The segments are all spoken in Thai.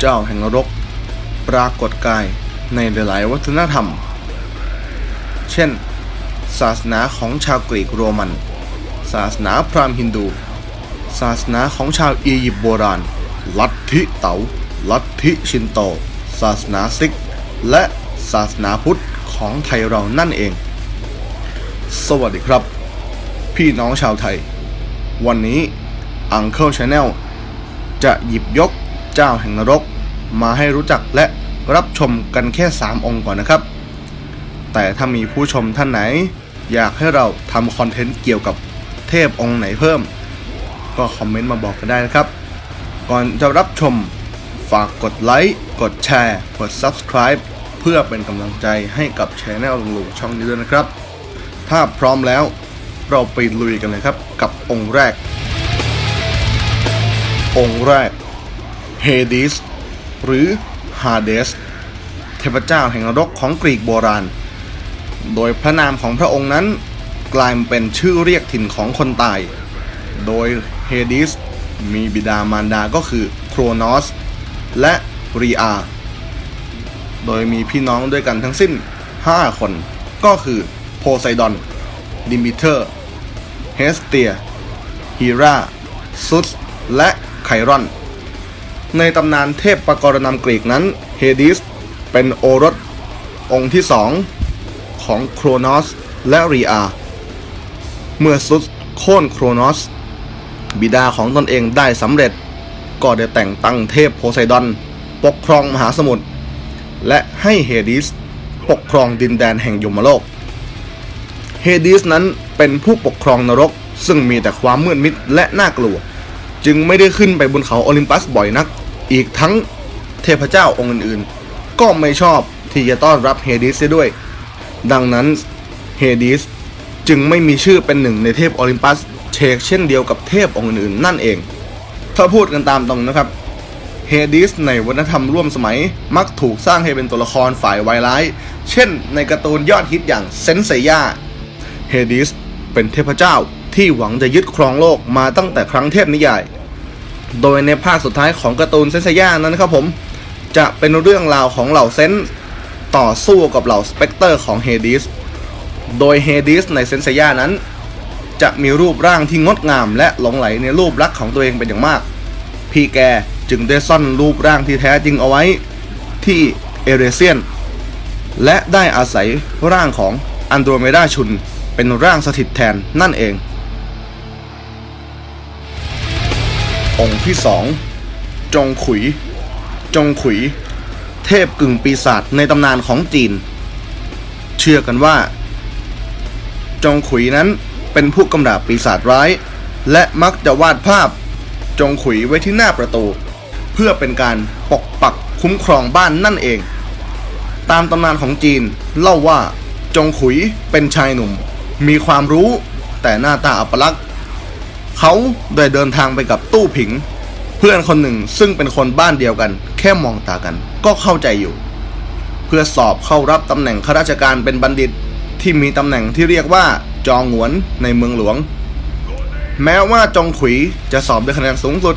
เจ้าแห่งนรก ปรากฏกายในหลายวัฒนธรรม เช่น ศาสนาของชาวกรีกโรมัน ศาสนาพราหมณ์ฮินดู ศาสนาของชาวอียิปต์โบราณ ลัทธิเต๋า ลัทธิชินโต ศาสนาซิก และศาสนาพุทธ ของไทยเรานั่นเอง สวัสดีครับ พี่น้องชาวไทย วันนี้ Uncle Channel จะหยิบยกเจ้าแห่งนรก มาให้รู้จักและรับชมกันแค่ 3 องค์ก่อนนะครับ แต่ถ้ามีผู้ชมท่านไหน อยากให้เราทำคอนเทนต์เกี่ยวกับเทพองค์ไหนเพิ่ม ก็คอมเมนต์มาบอกกันได้นะครับ ก่อนจะรับชมฝากกดไลค์ กดแชร์ กด Subscribe เพื่อเป็นกำลังใจให้กับช anel ลุงช่องนี้ด้วยนะครับ ถ้าพร้อมแล้วเราไปลุยกันเลยครับกับองค์แรก องค์แรกเฮดิสหรือฮาเดสเทพเจ้าแห่งนรกของกรีกโบราณ โดยพระนามของพระองค์นั้น กลายเป็นชื่อเรียกถิ่นของคนตาย โดยเฮดิสมีบิดามารดาก็คือโครนอสและรีอา โดยมีพี่น้องด้วยกันทั้งสิ้น 5 คน ก็คือโพไซดอนดิมิเตอร์เฮสเตียฮีราซุสและไครอน ในตำนานเทพปกรณำกรีกนั้นเฮดิสเป็นโอรสองค์ที่สองของโครนอสและรีอา เมื่อซุสโค่นโครนอส บิดาของตนเองได้สำเร็จ ก็ได้แต่งตั้งเทพโพไซดอน ปกครองมหาสมุทร และให้เฮดิสปกครองดินแดนแห่งยมโลก เฮดิสนั้นเป็นผู้ปกครองนรก ซึ่งมีแต่ความมืดมิดและน่ากลัว จึงไม่ได้ขึ้นไปบนเขาโอลิมปัสบ่อยนัก อีกทั้งเทพเจ้าองค์อื่นๆ ก็ไม่ชอบที่จะต้อนรับเฮดิสเสียด้วย ดังนั้นเฮดิสจึงไม่มีชื่อเป็นหนึ่งในเทพโอลิมปัสเชกเช่นเดียวกับเทพองค์อื่นๆนั่นเอง ถ้าพูดกันตามตรงนะครับ เฮดิสในวัฒนธรรมร่วมสมัย มักถูกสร้างให้เป็นตัวละครฝ่ายวายร้าย เช่นในการ์ตูนยอดฮิตอย่างเซนเซย่าเฮดิสเป็นเทพเจ้าที่หวังจะยึดครองโลกมาตั้งแต่ครั้งเทพนิยาย โดยในภาคสุดท้ายของการ์ตูนเซนเซย่านั้นนะครับผม จะเป็นเรื่องราวของเหล่าเซนต่อสู้กับเหล่าสเปกเตอร์ของเฮดิสโดยเฮดิสในเซนเซย่านั้น จะมีรูปร่างที่งดงามและหลงไหลในรูปลักษณ์ของตัวเองเป็นอย่างมาก พี่แก จึงได้ซ่อนรูปร่างที่แท้จริงเอาไว้ที่เอเรเซียน และได้อาศัยร่างของอันโดรเมดาชุนเป็นร่างสถิตแทนนั่นเอง องค์ที่สองจงขุย จงขุย เทพกึ่งปีศาจในตำนานของจีน เชื่อกันว่า จงขุยนั้นเป็นผู้กำราบปีศาจร้าย และมักจะวาดภาพ จงขุยไว้ที่หน้าประตู เพื่อเป็นการปกปักคุ้มครองบ้านนั่นเอง ตามตำนานของจีนเล่าว่าจงขุยเป็นชายหนุ่ม มีความรู้แต่หน้าตาอัปลักษณ์เขาได้เดินทางไปกับตู้ผิง เพื่อนคนหนึ่งซึ่งเป็นคนบ้านเดียวกัน แค่มองตากันก็เข้าใจอยู่ เพื่อสอบเข้ารับตำแหน่งข้าราชการเป็นบัณฑิตที่มีตำแหน่งที่เรียกว่าจองหวนในเมืองหลวง แม้ว่าจงขุยจะสอบด้วยคะแนนสูงสุด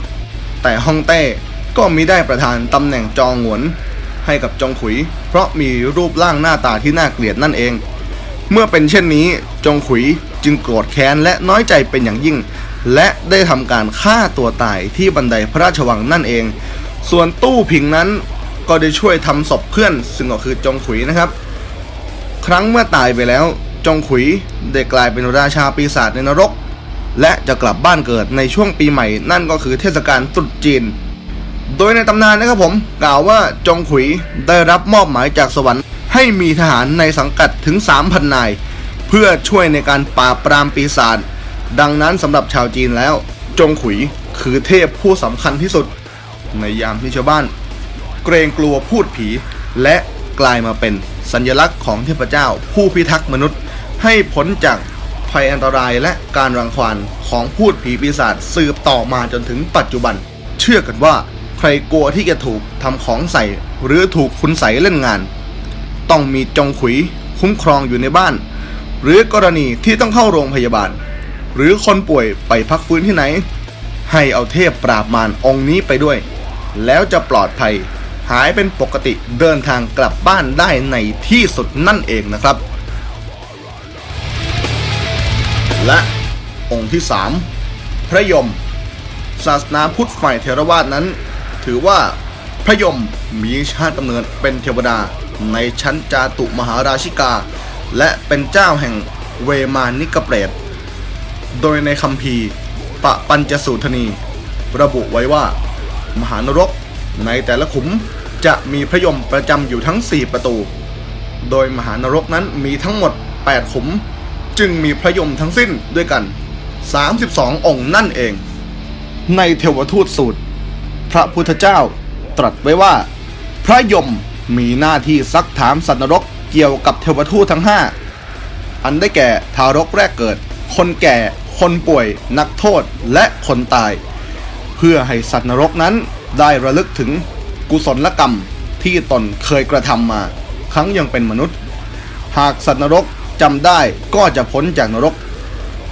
แต่ฮ่องเต้ ก็มิได้ประทานตำแหน่งจองหวนให้กับจงขุย เพราะมีรูปร่างหน้าตาที่น่าเกลียดนั่นเอง เมื่อเป็นเช่นนี้จงขุยจึงโกรธแค้นและน้อยใจเป็นอย่างยิ่ง และได้ทำการฆ่าตัวตายที่บันไดพระราชวังนั่นเอง ส่วนตู้ผิงนั้นก็ได้ช่วยทำศพเพื่อน ซึ่งก็คือจงขุยนะครับ ครั้งเมื่อตายไปแล้ว จงขุยได้กลายเป็นราชาปีศาจในนรก และจะกลับบ้านเกิดในช่วงปีใหม่นั่นก็คือเทศกาลตรุษจีน โดยในตำนานนะครับผมกล่าวว่าจงขุยได้รับมอบหมายจากสวรรค์ ให้มีทหารในสังกัดถึง 3,000 นาย เพื่อช่วยในการปราบปรามปีศาจดังนั้นสำหรับชาวจีนแล้ว จงขุยคือเทพผู้สำคัญที่สุด ในยามที่ชาวบ้าน เกรงกลัวพูดผี และกลายมาเป็นสัญลักษณ์ของเทพเจ้า ผู้พิทักษ์มนุษย์ ให้พ้นจากภัยอันตรายและการรังควานของพูดผีปีศาจสืบต่อมาจนถึงปัจจุบัน เชื่อกันว่า ใครกลัวที่จะถูกทำของใส่ หรือถูกคุณใสยเล่นงาน ต้องมีจงขุยคุ้มครองอยู่ในบ้าน หรือกรณีที่ต้องเข้าโรงพยาบาล หรือคนป่วยไปพักฟื้นที่ไหน ให้เอาเทพปราบมารองค์นี้ไปด้วย แล้วจะปลอดภัย หายเป็นปกติเดินทางกลับบ้านได้ในที่สุดนั่นเองนะครับ และองค์ที่ 3 พระยมศาสนาพุทธฝ่ายเทรวาสนั้น ถือว่าพระยมมีชาติกำเนิดเป็นเทวดาในชั้นจาตุมหาราชิกา และเป็นเจ้าแห่งเวมานิกเปรต โดยในคัมภีปะปัญจสูทนี ระบุไว้ว่า มหานรกในแต่ละขุมจะมีพระยมประจำอยู่ทั้ง 4 ประตู โดยมหานรกนั้นมีทั้งหมด 8 ขุม จึงมีพระยมทั้งสิ้นด้วยกัน 32 องค์นั่นเอง ในเทวทูตสูตร ระพุทธเจ้า ตรัสไว้ว่า พระยมมีหน้าที่ซักถามสัตว์นรกเกี่ยวกับเทวทูตทั้งห้าอันได้แก่ทารกแรกเกิด คนแก่ คนป่วย นักโทษและคนตาย เพื่อให้สัตว์นรกนั้นได้ระลึกถึงกุศลกรรมที่ตนเคยกระทำมา ครั้งยังเป็นมนุษย์ หากสัตว์นรกจำได้ก็จะพ้นจากนรก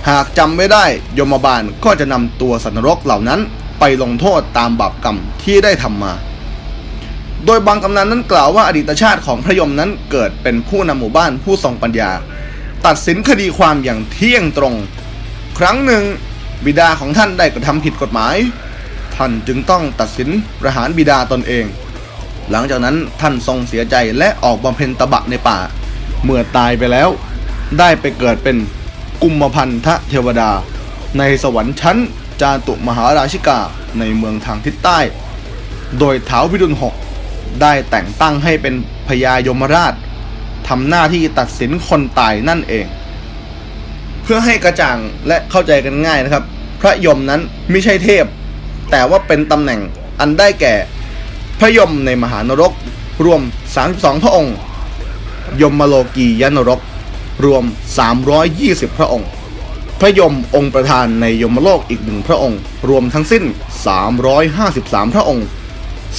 หากจำไม่ได้ยมบาลก็จะนำตัวสัตว์นรกเหล่านั้น ไปลงโทษตามบาปกรรมที่ได้ทำมา โดยบางตำนานนั้นกล่าวว่าอดีตชาติของพระยมนั้นเกิดเป็นผู้นำหมู่บ้านผู้ทรงปัญญา ตัดสินคดีความอย่างเที่ยงตรง ครั้งหนึ่งบิดาของท่านได้กระทำผิดกฎหมาย ท่านจึงต้องตัดสินประหารบิดาตนเอง หลังจากนั้นท่านทรงเสียใจและออกบำเพ็ญตบะในป่า เมื่อตายไปแล้ว ได้ไปเกิดเป็นกุมพันธะเทวดา ในสวรรค์ชั้น จาตุมหาราชิกาในเมืองทางทิศใต้ โดยเท้าวิรุณหกได้แต่งตั้งให้เป็นพญายมราชทำหน้าที่ตัดสินคนตายนั่นเอง เพื่อให้กระจ่างและเข้าใจกันง่ายนะครับ พระยมนั้นไม่ใช่เทพ แต่ว่าเป็นตำแหน่งอันได้แก่ พระยมในมหานรก รวม 32 พระองค์ ยมโลกียนรก รวม 320 พระองค์ ระยมองค์ประธานในยมโลกอีกหนึ่งพระองค์ รวมทั้งสิ้น 353 พระองค์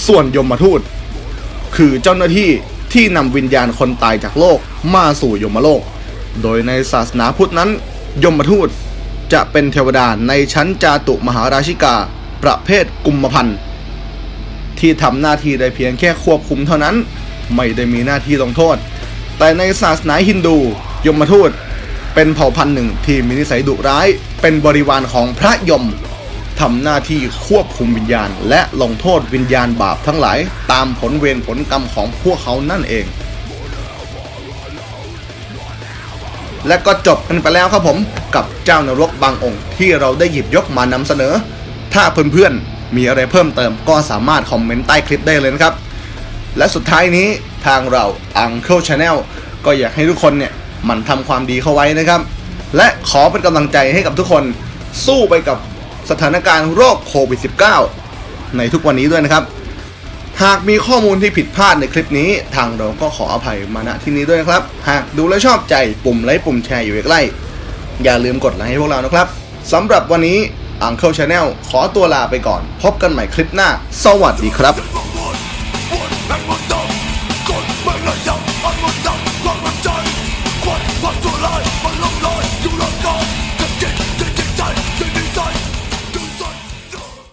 ส่วนยมทูต คือเจ้าหน้าที่ที่นำวิญญาณคนตายจากโลกมาสู่ยมโลก โดยในศาสนาพุทธนั้น ยมทูตจะเป็นเทวดาในชั้นจาตุมหาราชิกา ประเภทกุมพันธ์ที่ทำหน้าที่ได้เพียงแค่ควบคุมเท่านั้น ไม่ได้มีหน้าที่ลงโทษ แต่ในศาสนาฮินดู ยมทูต เป็นเผ่าพันธุ์หนึ่งที่มีนิสัยดุร้าย เป็นบริวารของพระยมทำหน้าที่ควบคุมวิญญาณ และลงโทษวิญญาณบาปทั้งหลาย ตามผลเวรผลกรรมของพวกเขานั่นเอง และก็จบกันไปแล้วครับผมกับเจ้านรกบางองค์ ที่เราได้หยิบยกมานำเสนอ ถ้าเพื่อนๆมีอะไรเพิ่มเติมก็สามารถคอมเมนต์ใต้คลิปได้เลยนะครับ และสุดท้ายนี้ทางเรา Uncle Channel ก็อยากให้ทุกคนเนี่ย มันทำความดีเข้าไว้นะครับ และขอเป็นกำลังใจให้กับทุกคนสู้ไปกับสถานการณ์โรคโควิด -19 ในทุกวันนี้ด้วยนะครับ หากมีข้อมูลที่ผิดพลาดในคลิปนี้ ทางเราก็ขออภัยมาณที่นี้ด้วยครับ หากดูแล้วชอบใจปุ่มไลค์ปุ่มแชร์อยู่ใกล้อย่าลืมกดไลค์ให้พวกเรานะครับสำหรับวันนี้ Uncle Channel ขอตัวลาไปก่อน พบกันใหม่คลิปหน้า สวัสดีครับ